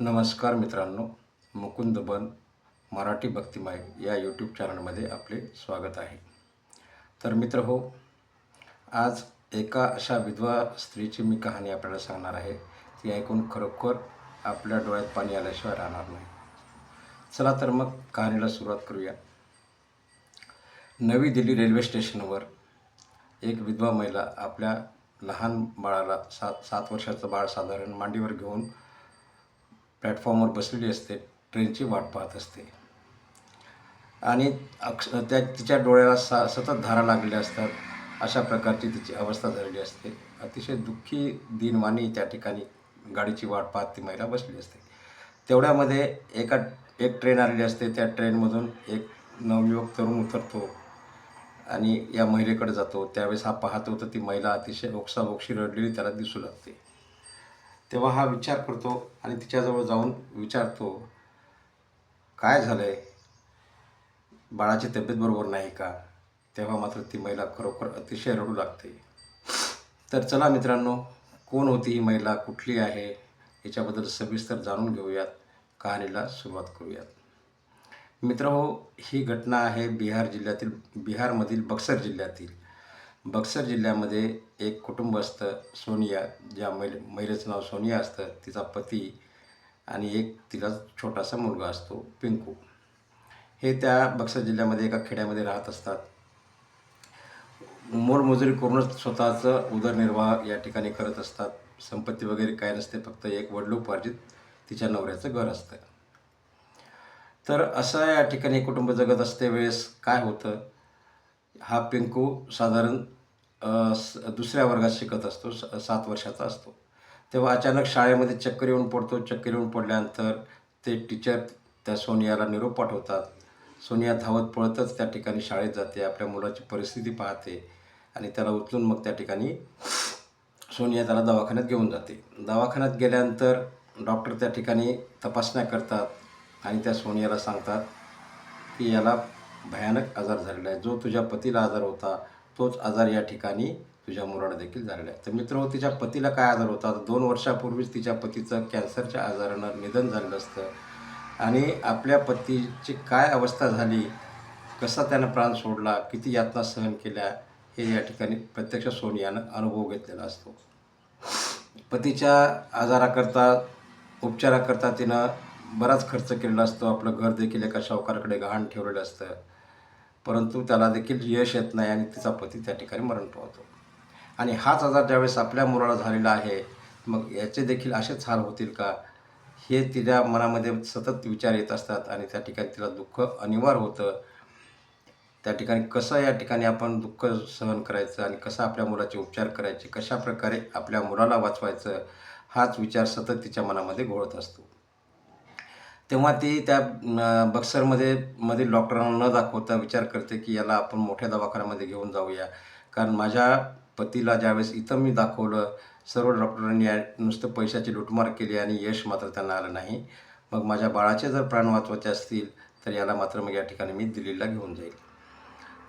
नमस्कार मित्रांनो मुकुंद बन मराठी भक्तिमाय या यूट्यूब चॅनलमध्ये आपले स्वागत आहे. तर मित्र हो आज एका अशा विधवा स्त्रीची मी कहाणी आपल्याला सांगणार आहे. ती ऐकून खरोखर आपल्या डोळ्यात पाणी आल्याशिवाय राहणार नाही. चला तर मग कहाणीला सुरुवात करूया. नवी दिल्ली रेल्वे स्टेशनवर एक विधवा महिला आपल्या लहान बाळाला सात सात वर्षाचं बाळ साधारण मांडीवर घेऊन प्लॅटफॉर्मवर बसलेली असते. ट्रेनची वाट पाहत असते. आणि अक्ष त्या तिच्या डोळ्याला सा सतत धारा लागलेल्या असतात. अशा प्रकारची तिची अवस्था झालेली असते. अतिशय दुःखी दिनवाणी त्या ठिकाणी गाडीची वाट पाहत ती महिला बसली असते. तेवढ्यामध्ये एका एक ट्रेन आलेली असते. त्या ट्रेनमधून एक नवयुवक तरुण उतरतो आणि या महिलेकडे जातो. त्यावेळेस हा पाहतो तर ती महिला अतिशय ओक्साबोक्षी रडलेली त्याला दिसू लागते. तेव्हा हा विचार करतो आणि तिच्याजवळ जाऊन विचारतो काय झालं आहे बाळाची तब्येत बरोबर नाही का? तेव्हा मात्र ती महिला खरोखर अतिशय रडू लागते. तर चला मित्रांनो कोण होती ही महिला कुठली आहे याच्याबद्दल सविस्तर जाणून घेऊयात कहाणीला सुरुवात करूयात. मित्र हो ही घटना आहे बिहार जिल्ह्यातील बिहारमधील बक्सर जिल्ह्यातील. बक्सर जिल्ह्यामध्ये एक कुटुंब असतं सोनिया ज्या महिले महिलेचं नाव सोनिया असतं तिचा पती आणि एक तिला छोटासा मुलगा असतो पिंकू. हे त्या बक्सर जिल्ह्यामध्ये एका खेड्यामध्ये राहत असतात. मोलमजुरी करूनच स्वतःचं उदरनिर्वाह या ठिकाणी करत असतात. संपत्ती वगैरे काय नसते फक्त एक वडलोपार्जित तिच्या नवऱ्याचं घर असतं. तर असं या ठिकाणी कुटुंब जगत असते वेळेस काय होतं? हा पिंकू साधारण दुसऱ्या वर्गात शिकत असतो स- सात वर्षाचा असतो. तेव्हा अचानक शाळेमध्ये चक्कर येऊन पडतो. चक्कर येऊन पडल्यानंतर ते टीचर त्या सोनियाला निरोप पाठवतात. सोनिया धावत पळतच त्या ठिकाणी शाळेत जाते आपल्या मुलाची परिस्थिती पाहते आणि त्याला उचलून मग त्या ठिकाणी सोनिया त्याला दवाखान्यात घेऊन जाते. दवाखान्यात गेल्यानंतर डॉक्टर त्या ठिकाणी तपासण्या करतात आणि त्या सोनियाला सांगतात की याला भयानक आजार झालेला आहे. जो तुझ्या पतीला आजार होता तोच आजार या ठिकाणी तुझ्या मुलाला देखील झालेला आहे. तर मित्र हो तिच्या पतीला काय आजार होता? दोन वर्षापूर्वीच तिच्या पतीचं कॅन्सरच्या आजारानं निधन झालेलं असतं. आणि आपल्या पतीची काय अवस्था झाली? कसा त्यानं प्राण सोडला? किती यातना सहन केल्या? हे या ठिकाणी प्रत्यक्ष सोनियानं अनुभव घेतलेला असतो. पतीच्या आजाराकरता उपचाराकरता तिनं बराच खर्च केलेला असतो. आपलं घर देखील एका सावकाराकडे गहाण ठेवलेलं असतं. परंतु त्याला देखील यश येत नाही आणि तिचा पती त्या ठिकाणी मरण पावतो. आणि हाच आजार ज्यावेळेस आपल्या मुलाला झालेला आहे मग याचे देखील असेच हाल होतील का? हे तिच्या मनामध्ये सतत विचार येत असतात आणि त्या ठिकाणी तिला दुःख अनिवार्य होतं. त्या ठिकाणी कसं या ठिकाणी आपण दुःख सहन करायचं आणि कसं आपल्या मुलाचे उपचार करायचे कशा प्रकारे आपल्या मुलाला वाचवायचं हाच विचार सतत तिच्या मनामध्ये घोळत असतो. तेव्हा ती त्या बक्सरमध्ये मध्ये डॉक्टरांना न दाखवता विचार करते की याला आपण मोठ्या दवाखान्यामध्ये घेऊन जाऊया. कारण माझ्या पतीला ज्यावेळेस इथं मी दाखवलं सर्व डॉक्टरांनी या- नुसतं पैशाची लुटमार केली आणि यश मात्र त्यांना आलं नाही. मग माझ्या बाळाचे जर प्राण वाचवायचे असतील तर याला मात्र मग या ठिकाणी मी दिल्लीला घेऊन जाईल.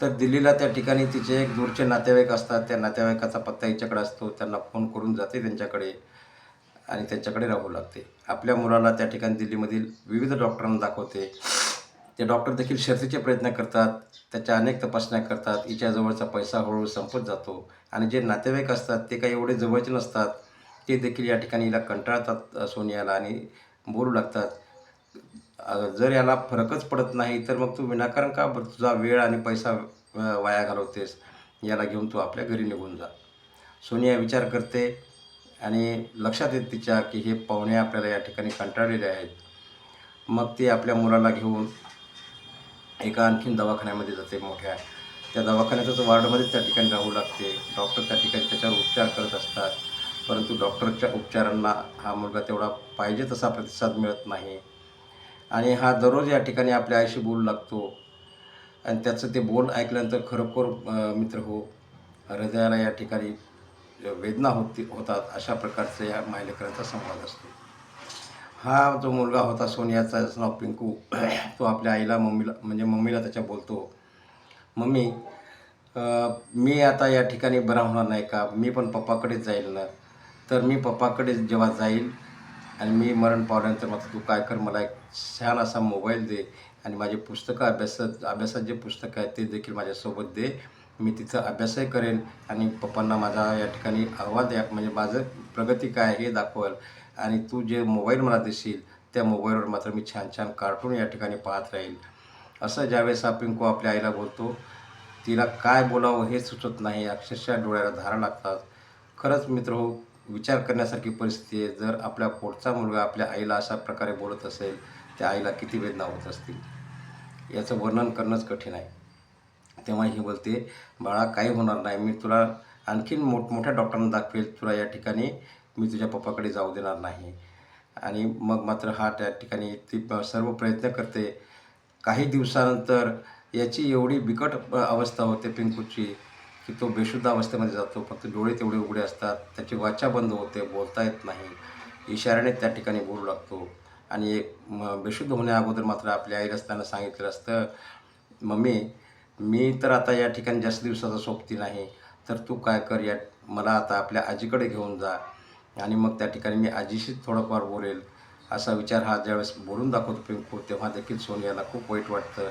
तर दिल्लीला त्या ठिकाणी तिचे एक दूरचे नातेवाईक असतात. त्या नातेवाईकाचा पत्ता हिच्याकडे असतो. त्यांना फोन करून जाते त्यांच्याकडे. आणि त्यांच्याकडे राहू लागते. आपल्या मुलाला त्या ठिकाणी दिल्लीमधील विविध डॉक्टरांना दाखवते. ते डॉक्टर देखील शर्थीचे प्रयत्न करतात त्याच्या अनेक तपासण्या करतात हिच्या जवळचा पैसा हळूहळू संपत जातो आणि जे नातेवाईक असतात ते काही एवढे जवळचे नसतात ते देखील या ठिकाणी हिला कंटाळतात सोनियाला आणि बोलू लागतात. जर याला फरकच पडत नाही तर मग तू विनाकारण का तुझा वेळ आणि पैसा वाया घालवतेस? याला घेऊन तू आपल्या घरी निघून जा. सोनिया विचार करते आणि लक्षात येत तिच्या की हे पाहुणे आपल्याला या ठिकाणी कंटाळलेले आहेत. मग ती आपल्या मुलाला घेऊन एका आणखीन दवाखान्यामध्ये जाते मोठ्या. त्या दवाखान्यातच वार्डमध्ये त्या ठिकाणी राहू लागते. डॉक्टर त्या ठिकाणी त्याच्यावर उपचार करत असतात. परंतु डॉक्टरच्या उपचारांना हा मुलगा तेवढा पाहिजे तसा प्रतिसाद मिळत नाही. आणि हा दररोज या ठिकाणी आपल्या आईशी बोलू लागतो. आणि त्याचं ते बोल ऐकल्यानंतर खरोखर मित्र हो हृदयाला या ठिकाणी वेदना होती होतात अशा प्रकारचा या मायलेकरांचा संवाद असतो. हा जो मुलगा होता सोनियाचा नाव पिंकू तो आपल्या आईला मम्मीला म्हणजे मम्मीला त्याच्या बोलतो मम्मी मी आता या ठिकाणी बरा होणार नाही का? मी पण पप्पाकडेच जाईल ना? तर मी पप्पाकडे जेव्हा जाईल आणि मी मरण पावल्यानंतर मात्र तू काय कर? मला एक छान असा मोबाईल दे आणि माझे पुस्तकं अभ्यासात अभ्यासात जे पुस्तकं आहेत ते देखील माझ्यासोबत दे. मी तिथं अभ्यासही करेन आणि पप्पांना माझा या ठिकाणी अहवाल द्या. म्हणजे माझं प्रगती काय आहे हे दाखवल. आणि तू जे मोबाईल मला देशील त्या मोबाईलवर मात्र मी छान छान कार्टून या ठिकाणी पाहत राहील. असं ज्यावेळेस हा पिंकू आपल्या आईला बोलतो तिला काय बोलावं हे सुचत नाही अक्षरशः डोळ्याला धारा लागतात. खरंच मित्र हो विचार करण्यासारखी परिस्थिती आहे. जर आपल्या पोटचा मुलगा आपल्या आईला अशा प्रकारे बोलत असेल त्या आईला किती वेदना होत असतील? याचं वर्णन करणंच कठीण आहे. तेव्हा ही बोलते बाळा काही होणार नाही. मी तुला आणखीन मोठमोठ्या डॉक्टरांना दाखवेल. तुला या ठिकाणी मी तुझ्या पप्पाकडे जाऊ देणार नाही. आणि मग मात्र हा त्या ठिकाणी ती सर्व प्रयत्न करते. काही दिवसानंतर याची एवढी बिकट अवस्था होते पिंकूची की तो बेशुद्ध अवस्थेमध्ये जातो. फक्त डोळे तेवढे उघडे असतात. त्याची वाचा बंद होते. बोलता येत नाही. इशाऱ्याने त्या ठिकाणी बोलू लागतो. आणि एक म- बेशुद्ध होण्या अगोदर मात्र आपल्या आई रस्त्यानं सांगितलं असतं मम्मी मी तर आता या ठिकाणी जास्त दिवसाचा सोबती नाही. तर तू काय कर या मला आता आपल्या आजीकडे घेऊन जा. आणि मग त्या ठिकाणी मी आजीशी थोडंफार बोलेल. असा विचार हा ज्यावेळेस बोलून दाखवतो पिंकू तेव्हा देखील सोनियाला खूप वाईट वाटतं.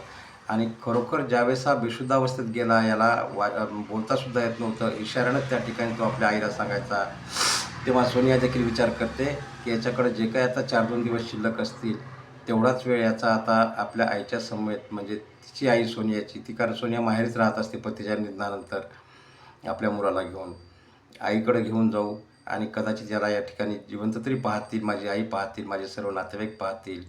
आणि खरोखर ज्यावेळेस हा बेशुद्धावस्थेत गेला याला वा बोलतासुद्धा येत नव्हतं. इशाऱ्यानं त्या ठिकाणी तो आपल्या आईला सांगायचा. तेव्हा सोनिया देखील विचार करते की याच्याकडे जे काही आता चार दोन दिवस शिल्लक असतील तेवढाच वेळ याचा आता आपल्या आईच्या समेत म्हणजे तिची आई सोनियाची ती कारण सोनिया माहेरीच राहत असते पतीच्या निधनानंतर आपल्या मुलाला घेऊन. आईकडे घेऊन जाऊ आणि कदाचित याला या ठिकाणी जिवंत तरी पाहतील माझी आई पाहतील माझे सर्व नातेवाईक पाहतील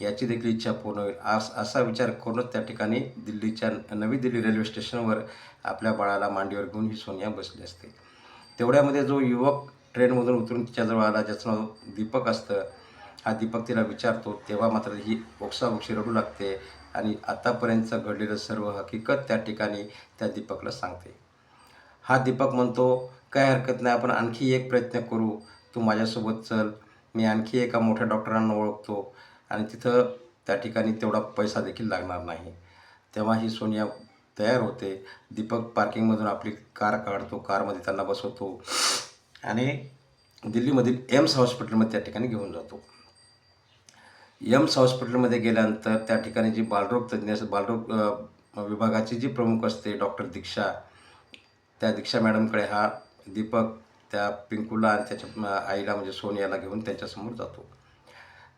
याची देखील इच्छा पूर्ण होईल. आस असा विचार करूनच त्या ठिकाणी दिल्लीच्या नवी दिल्ली रेल्वे स्टेशनवर आपल्या बाळाला मांडीवर घेऊन ही सोनिया बसली असते. तेवढ्यामध्ये जो युवक ट्रेनमधून उतरून तिच्याजवळ आला ज्याचं नाव दीपक असतं हा दीपक तिला विचारतो तेव्हा मात्र ही ओक्साबोक्षी रडू लागते आणि आतापर्यंतचं घडलेलं सर्व हकीकत त्या ठिकाणी त्या दीपकला सांगते. हा दीपक म्हणतो काय हरकत नाही आपण आणखी एक प्रयत्न करू. तू माझ्यासोबत चल. मी आणखी एका मोठ्या डॉक्टरांना ओळखतो आणि तिथं त्या ठिकाणी तेवढा पैसा देखील लागणार नाही. तेव्हा ही सोनिया तयार होते. दीपक पार्किंगमधून आपली कार काढतो. कारमध्ये त्यांना बसवतो आणि दिल्लीमधील एम्स हॉस्पिटलमध्ये त्या ठिकाणी घेऊन जातो. एम्स हॉस्पिटलमध्ये गेल्यानंतर त्या ठिकाणी जी बालरोग तज्ज्ञ बालरोग विभागाची जी प्रमुख असते डॉक्टर दीक्षा त्या दीक्षा मॅडमकडे हा दीपक त्या पिंकूला आणि त्याच्या आईला म्हणजे सोनियाला घेऊन त्यांच्यासमोर जातो.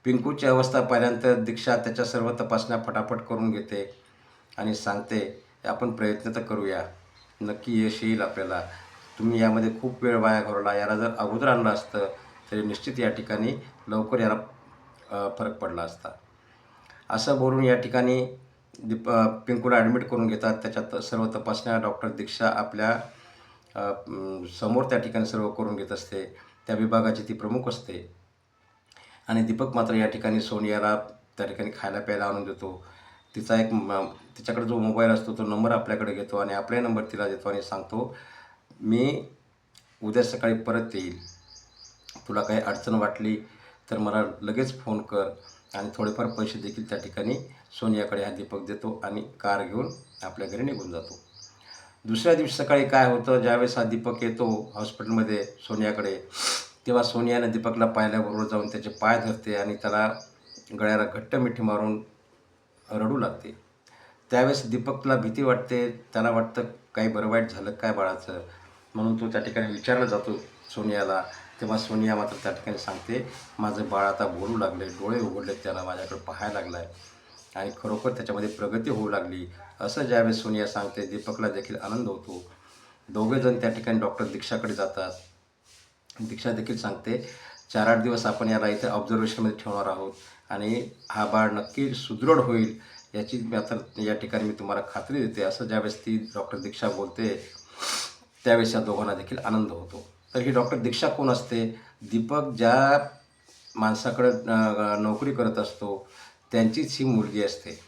पिंकूची अवस्था पाहिल्यानंतर दीक्षा त्याच्या सर्व तपासण्या फटाफट करून घेते आणि सांगते आपण प्रयत्न तर करूया. नक्की यश येईल आपल्याला. तुम्ही यामध्ये खूप वेळ वाया घालवला. याला जर अगोदर आणलं असतं तरी निश्चित या ठिकाणी लवकर याला फरक पडला असता. असं बोलून या ठिकाणी दीप अ, पिंकूला ॲडमिट करून घेतात. त्याच्यात सर्व तपासण्या डॉक्टर दीक्षा आपल्यासमोर त्या ठिकाणी सर्व करून घेत असते. त्या विभागाची ती प्रमुख असते. आणि दीपक मात्र या ठिकाणी सोनियाला त्या ठिकाणी खायला प्यायला आणून देतो. तिचा एक म- तिच्याकडे जो मोबाईल असतो तो नंबर आपल्याकडे घेतो आणि आपला नंबर तिला देतो आणि सांगतो मी उद्या सकाळी परत येईल. तुला काही अडचण वाटली तर मला लगेच फोन कर आणि थोडेफार पैसे देखील त्या ठिकाणी सोनियाकडे हा दीपक देतो आणि कार घेऊन आपल्या घरी निघून जातो. दुसऱ्या दिवशी सकाळी काय होतं ज्यावेळेस हा दीपक येतो हॉस्पिटलमध्ये सोनियाकडे तेव्हा सोनियानं दीपकला पाहिल्याबरोबर जाऊन त्याचे पाय धरते आणि त्याला गळ्याला घट्ट मिठी मारून रडू लागते. त्यावेळेस दीपकला भीती वाटते त्याला वाटतं काही बरं वाईट झालं काय बाळाचं? म्हणून तो त्या ठिकाणी विचारला जातो सोनियाला. तेव्हा सोनिया मात्र त्या ठिकाणी सांगते माझं बाळ आता बोलू लागले डोळे उघडले त्याला माझ्याकडे पाहायला लागला आहे आणि खरोखर त्याच्यामध्ये प्रगती होऊ लागली. असं ज्यावेळेस सोनिया सांगते दीपकला देखील आनंद होतो. दोघेजण त्या ठिकाणी डॉक्टर दीक्षाकडे जातात. दीक्षा देखील सांगते चार आठ दिवस आपण याला इथे ऑब्झर्वेशनमध्ये ठेवणार आहोत आणि हा बाळ नक्की सुदृढ होईल याची मी आता या ठिकाणी मी तुम्हाला खात्री देते. असं ज्यावेळेस ती डॉक्टर दीक्षा बोलते त्यावेळेस या दोघांना देखील आनंद होतो. तर ही डॉक्टर दीक्षा कोण असते? दीपक ज्या माणसाकडे नोकरी करत असतो त्यांचीच ही मुलगी असते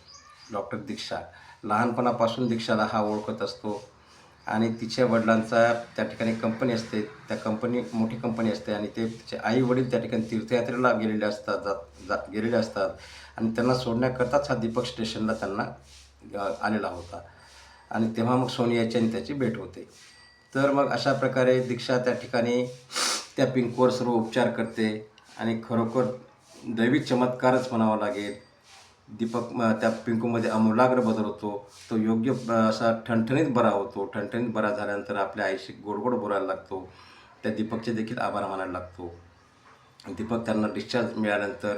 डॉक्टर दीक्षा. लहानपणापासून दीक्षाला हा ओळखत असतो आणि तिच्या वडिलांचा त्या ठिकाणी कंपनी असते त्या कंपनी मोठी कंपनी असते आणि ते तिचे आई वडील त्या ठिकाणी तीर्थयात्रेला गेलेले असतात जात जात गेलेले असतात आणि त्यांना सोडण्याकरताच हा दीपक स्टेशनला त्यांना आलेला होता. आणि तेव्हा मग सोनियाची आणि त्याची भेट होते. तर मग अशा प्रकारे दीक्षा त्या ठिकाणी त्या पिंकवर सर्व उपचार करते आणि खरोखर दैविक चमत्कारच म्हणावा लागेल. दीपक त्या पिंकूमध्ये आमूलाग्र बदल होतो. तो योग्य असा ठणठणीत बरा होतो. ठणठणीत बरा झाल्यानंतर आपल्या आईशी गोड गोड बोलायला लागतो. त्या दीपकचे देखील आभार मानायला लागतो. दीपक त्यांना डिस्चार्ज मिळाल्यानंतर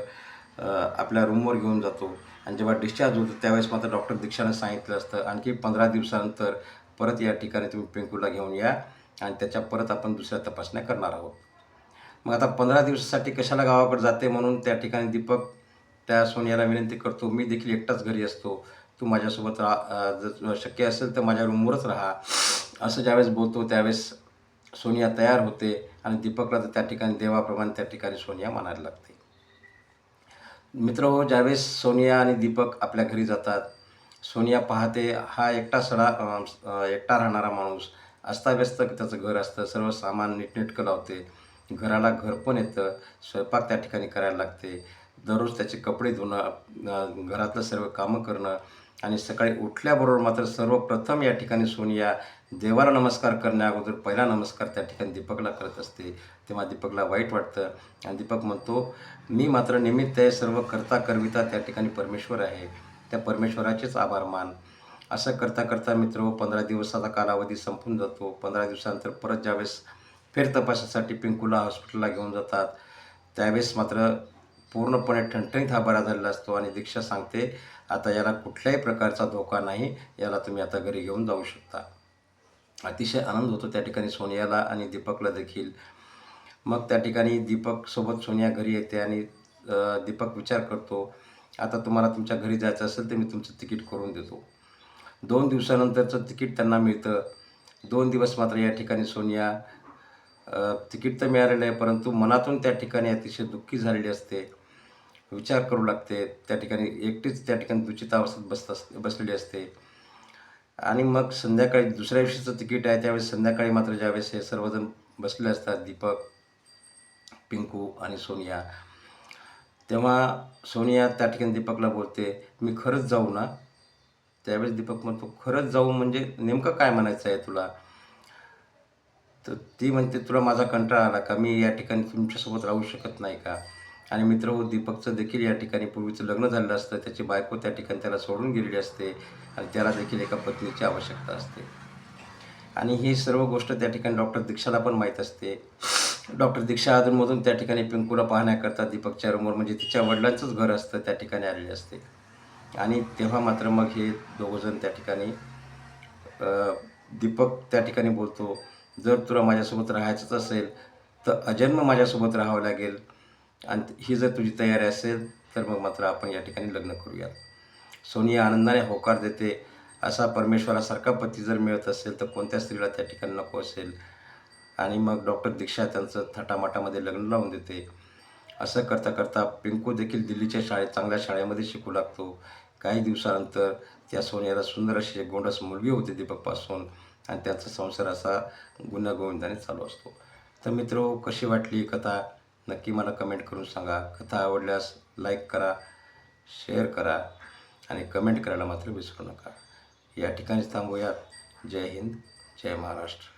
आपल्या रूमवर घेऊन जातो. आणि जेव्हा डिस्चार्ज होतो त्यावेळेस मात्र डॉक्टर दीक्षानं सांगितलं असतं. आणखी पंधरा दिवसानंतर परत या ठिकाणी तुम्ही पिंकूला घेऊन या आणि त्याच्या परत आपण दुसऱ्या तपासण्या करणार आहोत. मग आता पंधरा दिवसासाठी कशाला गावाकडे जाते म्हणून त्या ठिकाणी दीपक त्या सोनियाला विनंती करतो मी देखील एकटाच घरी असतो तू माझ्यासोबत राहा जर शक्य असेल तर माझ्या रूमवरच राहा. असं ज्यावेळेस बोलतो त्यावेळेस सोनिया तयार होते आणि दीपकला तर त्या ठिकाणी देवाप्रमाणे त्या ठिकाणी सोनिया मानायला लागते. मित्र हो ज्यावेळेस सोनिया आणि दीपक आपल्या घरी जातात सोनिया पाहते हा एकटा सडा एकटा राहणारा माणूस. अस्ताव्यस्त त्याचं घर असतं सर्व सामान नीटनेटकं लावते. घराला घर पण येतं स्वयंपाक त्या ठिकाणी करायला लागते. दररोज त्याचे कपडे धुणं घरातलं सर्व कामं करणं आणि सकाळी उठल्याबरोबर मात्र सर्वप्रथम या ठिकाणी सोनिया देवाला नमस्कार करण्या अगोदर पहिला नमस्कार त्या ठिकाणी दीपकला करत असते. तेव्हा दीपकला वाईट वाटतं आणि दीपक म्हणतो मी मात्र निमित्त आहे सर्व करता करविता त्या ठिकाणी परमेश्वर आहे. त्या परमेश्वराचेच आभार मान. असं करता करता मित्र पंधरा दिवसाचा कालावधी संपून जातो. पंधरा दिवसानंतर परत ज्यावेळेस फेर तपासासाठी पिंकूला हॉस्पिटलला घेऊन जातात त्यावेळेस मात्र पूर्णपणे ठणठणीत हा बरा झालेला असतो आणि दीक्षा सांगते आता याला कुठल्याही प्रकारचा धोका नाही याला तुम्ही आता घरी घेऊन जाऊ शकता. अतिशय आनंद होतो त्या ठिकाणी सोनियाला आणि दीपकला देखील. मग त्या ठिकाणी दीपकसोबत सोनिया घरी येते आणि दीपक विचार करतो आता तुम्हाला तुमच्या घरी जायचं असेल तर मी तुमचं तिकीट करून देतो. दोन दिवसानंतरचं तिकीट त्यांना मिळतं. दोन दिवस मात्र या ठिकाणी सोनिया तिकीट तर मिळालेलं आहे परंतु मनातून त्या ठिकाणी अतिशय दुःखी झालेली असते. विचार करू लागते. त्या ठिकाणी एकटीच त्या ठिकाणी दुचितावस्थेत बसत अस बसलेली असते. आणि मग संध्याकाळी दुसऱ्या दिवशीचं तिकीट आहे त्यावेळेस संध्याकाळी मात्र ज्यावेळेस हे सर्वजण बसले असतात दीपक पिंकू आणि सोनिया तेव्हा सोनिया त्या ठिकाणी दीपकला बोलते मी खरंच जाऊ ना? त्यावेळेस दीपक म्हणतो खरंच जाऊ म्हणजे नेमकं काय म्हणायचं आहे तुला? तर ती म्हणते तुला माझा कंटाळा आला का? मी या ठिकाणी तुमच्यासोबत राहू शकत नाही का? आणि मित्र हो दीपकचं देखील या ठिकाणी पूर्वीचं लग्न झालेलं असतं. त्याची बायको त्या ठिकाणी त्याला सोडून गेलेली असते आणि त्याला देखील एका पत्नीची आवश्यकता असते. आणि ही सर्व गोष्ट त्या ठिकाणी डॉक्टर दीक्षाला पण माहीत असते. डॉक्टर दीक्षा आदरमधून त्या ठिकाणी पिंकूला पाहण्याकरता दीपकच्या रूमवर म्हणजे तिच्या वडिलांचंच घर असतं त्या ठिकाणी आलेले असते. आणि तेव्हा मात्र मग हे दोघंजण त्या ठिकाणी दीपक त्या ठिकाणी बोलतो जर तुला माझ्यासोबत राहायचंच असेल तर अजन्म माझ्यासोबत राहावं लागेल. आणि ही जर तुझी तयारी असेल तर मग मात्र आपण या ठिकाणी लग्न करूयात. सोनिया आनंदाने होकार देते असा परमेश्वरासारखा पती जर मिळत असेल तर कोणत्या स्त्रीला त्या ठिकाणी नको असेल? आणि मग डॉक्टर दीक्षा त्यांचं थाटामाटामध्ये लग्न लावून देते. असं करता करता पिंकू देखील दिल्लीच्या शाळेत चांगल्या शाळेमध्ये शिकू लागतो. काही दिवसानंतर त्या सोन्याला सुंदर अशी एक गोंडस मुलगी होते दीपकपासून आणि त्यांचा संसार असा गुन्हागोविंदाने चालू असतो. तर मित्र कशी वाटली ही कथा? नक्की मला कमेंट करून सांगा. कथा आवडल्यास लाईक करा शेअर करा आणि कमेंट करायला मात्र विसरू नका. या ठिकाणी थांबूयात. जय हिंद जय महाराष्ट्र.